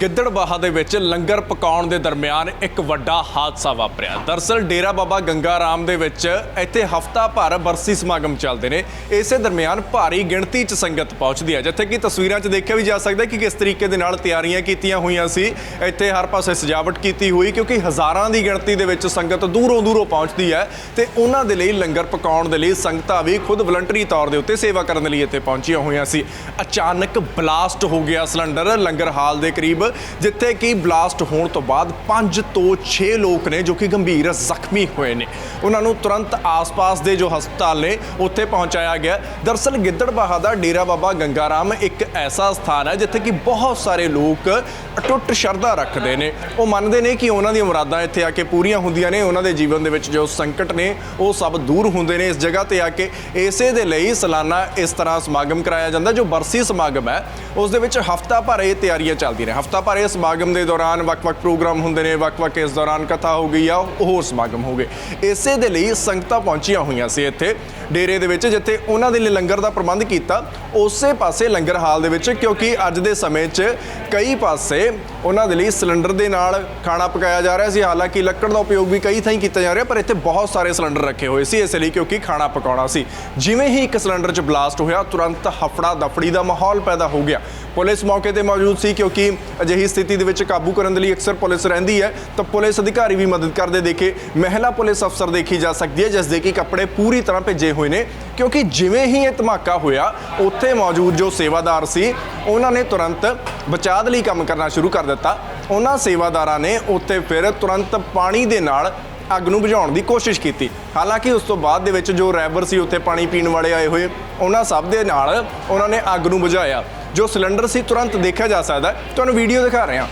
ਗਿੱਦੜਬਾਹਾ ਦੇ ਵਿੱਚ ਲੰਗਰ ਪਕਾਉਣ ਦੇ ਦਰਮਿਆਨ ਇੱਕ ਵੱਡਾ ਹਾਦਸਾ ਵਾਪਰਿਆ। ਦਰਸਲ ਡੇਰਾ ਬਾਬਾ ਗੰਗਾ ਰਾਮ ਦੇ ਵਿੱਚ ਇੱਥੇ ਹਫਤਾ ਭਰ ਬਰਸੀ ਸਮਾਗਮ ਚੱਲਦੇ ਨੇ। ਇਸੇ ਦਰਮਿਆਨ ਭਾਰੀ ਗਿਣਤੀ 'ਚ ਸੰਗਤ ਪਹੁੰਚਦੀ ਹੈ, ਜਿੱਥੇ ਕਿ ਤਸਵੀਰਾਂ 'ਚ ਦੇਖਿਆ ਵੀ ਜਾ ਸਕਦਾ ਕਿ ਕਿਸ ਤਰੀਕੇ ਦੇ ਨਾਲ ਤਿਆਰੀਆਂ ਕੀਤੀਆਂ ਹੋਈਆਂ ਸੀ। ਇੱਥੇ ਹਰ ਪਾਸੇ ਸਜਾਵਟ ਕੀਤੀ ਹੋਈ, ਕਿਉਂਕਿ ਹਜ਼ਾਰਾਂ ਦੀ ਗਿਣਤੀ ਦੇ ਵਿੱਚ ਸੰਗਤ ਦੂਰੋਂ ਦੂਰੋਂ ਪਹੁੰਚਦੀ ਹੈ ਤੇ ਉਹਨਾਂ ਦੇ ਲਈ ਲੰਗਰ ਪਕਾਉਣ ਦੇ ਲਈ ਸੰਗਤਾਂ ਵੀ ਖੁਦ ਵਲੰਟਰੀ ਤੌਰ ਦੇ ਉੱਤੇ ਸੇਵਾ ਕਰਨ ਦੇ ਲਈ ਇੱਥੇ ਪਹੁੰਚੀਆਂ ਹੋਈਆਂ ਸੀ। ਅਚਾਨਕ ਬਲਾਸਟ ਹੋ ਗਿਆ ਸਿਲੰਡਰ, ਲੰਗਰ ਹਾਲ ਦੇ ਕਰੀਬ ਜਿੱਥੇ ਕਿ ਬਲਾਸਟ ਹੋਣ ਤੋਂ ਬਾਅਦ 5 ਤੋਂ 6 ਲੋਕ ਨੇ ਜੋ ਕਿ ਗੰਭੀਰ ਜ਼ਖਮੀ ਹੋਏ ਨੇ। ਉਹਨਾਂ ਨੂੰ ਤੁਰੰਤ ਆਸ-ਪਾਸ ਦੇ ਜੋ ਹਸਪਤਾਲ ਨੇ, ਉੱਥੇ ਪਹੁੰਚਾਇਆ ਗਿਆ। ਦਰਸਲ ਗਿੱਦੜਬਾਹਾ ਦਾ ਡੇਰਾ ਬਾਬਾ ਗੰਗਾ ਰਾਮ ਇੱਕ ਐਸਾ ਸਥਾਨ ਹੈ, ਜਿੱਥੇ ਕਿ ਬਹੁਤ ਸਾਰੇ ਲੋਕ ਅਟੁੱਟ ਸ਼ਰਧਾ ਰੱਖਦੇ ਨੇ। ਉਹ ਮੰਨਦੇ ਨੇ ਕਿ ਉਹਨਾਂ ਦੀਆਂ ਮੁਰਾਦਾਂ ਇੱਥੇ ਆ ਕੇ ਪੂਰੀਆਂ ਹੁੰਦੀਆਂ ਨੇ। ਉਹਨਾਂ ਦੇ ਜੀਵਨ ਦੇ ਵਿੱਚ ਜੋ ਸੰਕਟ ਨੇ, ਉਹ ਸਭ ਦੂਰ ਹੁੰਦੇ ਨੇ। ਇਸ ਜਗ੍ਹਾ ਤੇ ਆ ਕੇ ਇਸੇ ਦੇ ਲਈ ਸਾਲਾਨਾ ਇਸ ਤਰ੍ਹਾਂ ਸਮਾਗਮ ਕਰਾਇਆ ਜਾਂਦਾ, ਜੋ ਬਰਸੀ ਸਮਾਗਮ ਹੈ। ਉਸ ਦੇ ਵਿੱਚ ਹਫਤਾ ਭਰ ਇਹ ਤਿਆਰੀਆਂ ਚੱਲਦੀਆਂ ਨੇ। ਹਫਤਾ ਭਰ ਇਹ ਸਮਾਗਮ ਦੇ ਦੌਰਾਨ ਵੱਖ-ਵੱਖ ਪ੍ਰੋਗਰਾਮ ਹੁੰਦੇ ਨੇ, ਵੱਖ-ਵੱਖ ਇਸ ਦੌਰਾਨ ਕਥਾ ਹੋ ਗਈ ਆ ਹੋਰ ਸਮਾਗਮ ਹੋ ਗਏ। ਇਸੇ ਦੇ ਲਈ ਸੰਗਤਾਂ ਪਹੁੰਚੀਆਂ ਹੋਈਆਂ ਸੀ ਇੱਥੇ, ਡੇਰੇ ਦੇ ਵਿੱਚ, ਜਿੱਥੇ ਉਹਨਾਂ ਦੇ ਲਈ ਲੰਗਰ ਦਾ ਪ੍ਰਬੰਧ ਕੀਤਾ। ਉਸੇ ਪਾਸੇ ਲੰਗਰ ਹਾਲ ਦੇ ਵਿੱਚ, ਕਿਉਂਕਿ ਅੱਜ ਦੇ ਸਮੇਂ 'ਚ ਕਈ ਪਾਸੇ ਉਹਨਾਂ ਦੇ ਲਈ ਸਿਲੰਡਰ ਦੇ ਨਾਲ ਖਾਣਾ ਪਕਾਇਆ ਜਾ ਰਿਹਾ ਸੀ। ਹਾਲਾਂਕਿ ਲੱਕੜ ਦਾ ਉਪਯੋਗ ਵੀ ਕਈ ਥਾਈਂ ਕੀਤਾ ਜਾ ਰਿਹਾ, ਪਰ ਇੱਥੇ ਬਹੁਤ ਸਾਰੇ ਸਿਲੰਡਰ ਰੱਖੇ ਹੋਏ ਸੀ, ਇਸ ਲਈ ਕਿਉਂਕਿ ਖਾਣਾ ਪਕਾਉਣਾ ਸੀ। ਜਿਵੇਂ ਹੀ ਇੱਕ ਸਿਲੰਡਰ 'ਚ ਬਲਾਸਟ ਹੋਇਆ, ਤੁਰੰਤ ਹਫੜਾ ਦਫੜੀ ਦਾ ਮਾਹੌਲ ਪੈਦਾ ਹੋ ਗਿਆ। ਪੁਲਿਸ ਮੌਕੇ ਤੇ ਮੌਜੂਦ ਸੀ ਕਿਉਂਕਿ ਅਜਿਹੀ ਸਥਿਤੀ ਦੇ ਵਿੱਚ ਕਾਬੂ ਕਰਨ ਦੇ ਲਈ ਅਕਸਰ ਪੁਲਿਸ ਰਹਿੰਦੀ ਹੈ, ਤਾਂ ਪੁਲਿਸ ਅਧਿਕਾਰੀ ਵੀ ਮਦਦ ਕਰਦੇ ਦੇਖੇ। ਮਹਿਲਾ ਪੁਲਿਸ ਅਫਸਰ ਦੇਖੀ ਜਾ ਸਕਦੀ ਹੈ, ਜਿਸ ਦੇ ਕਿ ਕੱਪੜੇ ਪੂਰੀ ਤਰ੍ਹਾਂ ਭੇਜੇ ਹੋਏ ਨੇ। ਕਿਉਂਕਿ ਜਿਵੇਂ ਹੀ ਇਹ ਧਮਾਕਾ ਹੋਇਆ, ਉੱਥੇ ਮੌਜੂਦ ਜੋ ਸੇਵਾਦਾਰ ਸੀ, ਉਹਨਾਂ ਨੇ ਤੁਰੰਤ ਬਚਾਅ ਦੇ ਲਈ ਕੰਮ ਕਰਨਾ ਸ਼ੁਰੂ ਕਰ ਦਿੱਤਾ। ਉਹਨਾਂ ਸੇਵਾਦਾਰਾਂ ਨੇ ਉੱਥੇ ਫਿਰ ਤੁਰੰਤ ਪਾਣੀ ਦੇ ਨਾਲ ਅੱਗ ਨੂੰ ਬੁਝਾਉਣ ਦੀ ਕੋਸ਼ਿਸ਼ ਕੀਤੀ। ਹਾਲਾਂਕਿ ਉਸ ਤੋਂ ਬਾਅਦ ਦੇ ਵਿੱਚ ਜੋ ਰੈਬਰ ਸੀ, ਉੱਥੇ ਪਾਣੀ ਪੀਣ ਵਾਲੇ ਆਏ ਹੋਏ, ਉਹਨਾਂ ਸਭ ਦੇ ਨਾਲ ਉਹਨਾਂ ਨੇ ਅੱਗ ਨੂੰ ਬੁਝਾਇਆ। ਜੋ ਸਿਲੰਡਰ ਸੀ, ਤੁਰੰਤ ਦੇਖਿਆ ਜਾ ਸਕਦਾ ਤੁਹਾਨੂੰ ਵੀਡੀਓ ਦਿਖਾ ਰਹੇ ਹਾਂ।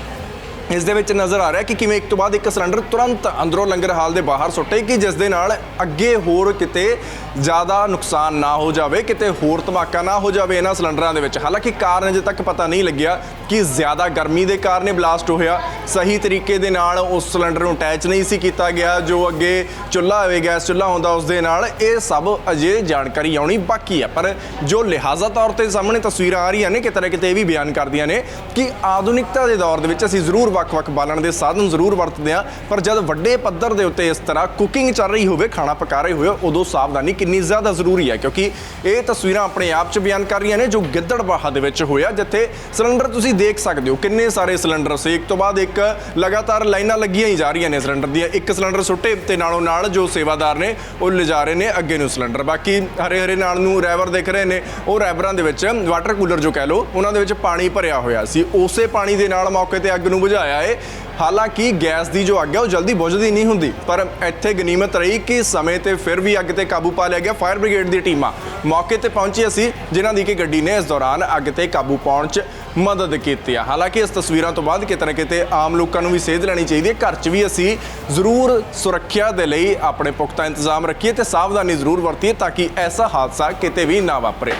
ਇਸ ਦੇ ਵਿੱਚ ਨਜ਼ਰ ਆ ਰਿਹਾ ਕਿ ਕਿਵੇਂ ਇੱਕ ਤੋਂ ਬਾਅਦ ਇੱਕ ਸਿਲੰਡਰ ਤੁਰੰਤ ਅੰਦਰੋਂ ਲੰਗਰ ਹਾਲ ਦੇ ਬਾਹਰ ਸੁੱਟੇ ਕਿ ਜਿਸ ਦੇ ਨਾਲ ਅੱਗੇ ਹੋਰ ਕਿਤੇ ਜ਼ਿਆਦਾ ਨੁਕਸਾਨ ਨਾ ਹੋ ਜਾਵੇ, ਕਿਤੇ ਹੋਰ ਧਮਾਕਾ ਨਾ ਹੋ ਜਾਵੇ ਇਹਨਾਂ ਸਿਲੰਡਰਾਂ ਦੇ ਵਿੱਚ। ਹਾਲਾਂਕਿ ਕਾਰਨ ਅਜੇ ਤੱਕ ਪਤਾ ਨਹੀਂ ਲੱਗਿਆ ਕਿ ਜ਼ਿਆਦਾ ਗਰਮੀ ਦੇ ਕਾਰਨ ਇਹ ਬਲਾਸਟ ਹੋਇਆ। ਸਹੀ ਤਰੀਕੇ ਦੇ ਨਾਲ ਉਸ ਸਿਲੰਡਰ ਨੂੰ ਅਟੈਚ ਨਹੀਂ ਸੀ ਕੀਤਾ ਗਿਆ, ਜੋ ਅੱਗੇ ਚੁੱਲ੍ਹਾ ਹੋਵੇ, ਗੈਸ ਚੁੱਲ੍ਹਾ ਹੁੰਦਾ ਉਸ ਦੇ ਨਾਲ ਇਹ ਸਭ ਅਜੇ ਜਾਣਕਾਰੀ ਆਉਣੀ ਬਾਕੀ ਹੈ। ਪਰ ਜੋ ਲਿਹਾਜ਼ਾ ਤੌਰ ਤੇ ਸਾਹਮਣੇ ਤਸਵੀਰਾਂ ਆ ਰਹੀਆਂ ਨੇ ਕਿਤੇ ਨਾ ਕਿਤੇ ਇਹ ਵੀ ਬਿਆਨ ਕਰਦੀਆਂ ਨੇ ਕਿ ਆਧੁਨਿਕਤਾ ਦੇ ਦੌਰ ਦੇ ਵਿੱਚ ਅਸੀਂ ਜ਼ਰੂਰ ਵੱਖ-ਵੱਖ ਬਾਲਣ ਦੇ ਸਾਧਨ ਜ਼ਰੂਰ ਵਰਤਦੇ ਹਾਂ, ਪਰ ਜਦ ਵੱਡੇ ਪੱਧਰ ਦੇ ਉੱਤੇ ਇਸ ਤਰ੍ਹਾਂ ਕੁਕਿੰਗ ਚੱਲ ਰਹੀ ਹੋਵੇ, ਖਾਣਾ ਪਕਾ ਰਹੇ ਹੋਵੇ ਉਦੋਂ ਸਾਵਧਾਨੀ ਕਿੰਨੀ ਜ਼ਿਆਦਾ ਜ਼ਰੂਰੀ ਹੈ। ਕਿਉਂਕਿ ਇਹ ਤਸਵੀਰਾਂ ਆਪਣੇ ਆਪ 'ਚ ਬਿਆਨ ਕਰ ਰਹੀਆਂ ਨੇ, ਜੋ ਗਿੱਦੜਬਾਹਾ ਦੇ ਵਿੱਚ ਹੋਇਆ, ਜਿੱਥੇ ਸਿਲੰਡਰ ਤੁਸੀਂ ਦੇਖ ਸਕਦੇ ਹੋ ਕਿੰਨੇ ਸਾਰੇ ਸਿਲੰਡਰ ਸੀ। ਇੱਕ ਤੋਂ ਬਾਅਦ ਇੱਕ ਲਗਾਤਾਰ ਲਾਈਨਾਂ ਲੱਗੀਆਂ ਹੀ ਜਾ ਰਹੀਆਂ ਨੇ ਸਿਲੰਡਰ ਦੀਆਂ। ਇੱਕ ਸਿਲੰਡਰ ਸੁੱਟੇ ਤੇ ਨਾਲੋਂ ਨਾਲ ਜੋ ਸੇਵਾਦਾਰ ਨੇ, ਉਹ ਲਿਜਾ ਰਹੇ ਨੇ ਅੱਗੇ ਨੂੰ ਸਿਲੰਡਰ। ਬਾਕੀ ਹਰੇ ਹਰੇ ਨਾਲ ਨੂੰ ਰੈਵਰ ਦੇਖ ਰਹੇ ਨੇ, ਉਹ ਰੈਵਰਾਂ ਦੇ ਵਿੱਚ ਵਾਟਰ ਕੂਲਰ ਜੋ ਕਹਿ ਲਓ, ਉਹਨਾਂ ਦੇ ਵਿੱਚ ਪਾਣੀ ਭਰਿਆ ਹੋਇਆ ਸੀ। ਉਸੇ ਪਾਣੀ ਦੇ ਨਾਲ ਮੌਕੇ ਤੇ ਅੱਗ ਨੂੰ ਬੁਝਾਇਆ ਏ। ਹਾਲਾਂਕਿ ਗੈਸ ਦੀ ਜੋ ਅੱਗ ਹੈ ਉਹ ਜਲਦੀ ਬੁਝਦੀ ਨਹੀਂ ਹੁੰਦੀ, ਪਰ ਇੱਥੇ ਗਨੀਮਤ ਰਹੀ ਕਿ ਸਮੇਂ ਤੇ ਫਿਰ ਵੀ ਅੱਗ ਤੇ ਕਾਬੂ ਪਾ ਲਿਆ ਗਿਆ। ਫਾਇਰ ਬ੍ਰਿਗੇਡ ਦੀ ਟੀਮਾਂ ਮੌਕੇ ਤੇ ਪਹੁੰਚੀ ਸੀ, ਜਿਨ੍ਹਾਂ ਦੀ ਕਿ ਗੱਡੀ ਨੇ ਇਸ ਦੌਰਾਨ ਅੱਗ ਤੇ ਕਾਬੂ ਪਾਉਣ 'ਚ ਮਦਦ ਕੀਤੀ ਆ। ਹਾਲਾਂਕਿ ਇਸ ਤਸਵੀਰਾਂ ਤੋਂ ਬਾਅਦ ਕਿਤੇ ਨਾ ਕਿਤੇ ਆਮ ਲੋਕਾਂ ਨੂੰ ਵੀ ਸੇਧ ਲੈਣੀ ਚਾਹੀਦੀ ਹੈ। ਘਰ 'ਚ ਵੀ ਅਸੀਂ ਜ਼ਰੂਰ ਸੁਰੱਖਿਆ ਦੇ ਲਈ ਆਪਣੇ ਪੁਖਤਾ ਇੰਤਜ਼ਾਮ ਰੱਖੀਏ ਤੇ ਸਾਵਧਾਨੀ ਜ਼ਰੂਰ ਵਰਤੀਏ ਤਾਂ ਕਿ ਐਸਾ ਹਾਦਸਾ ਕਿਤੇ ਵੀ ਨਾ ਵਾਪਰੇ।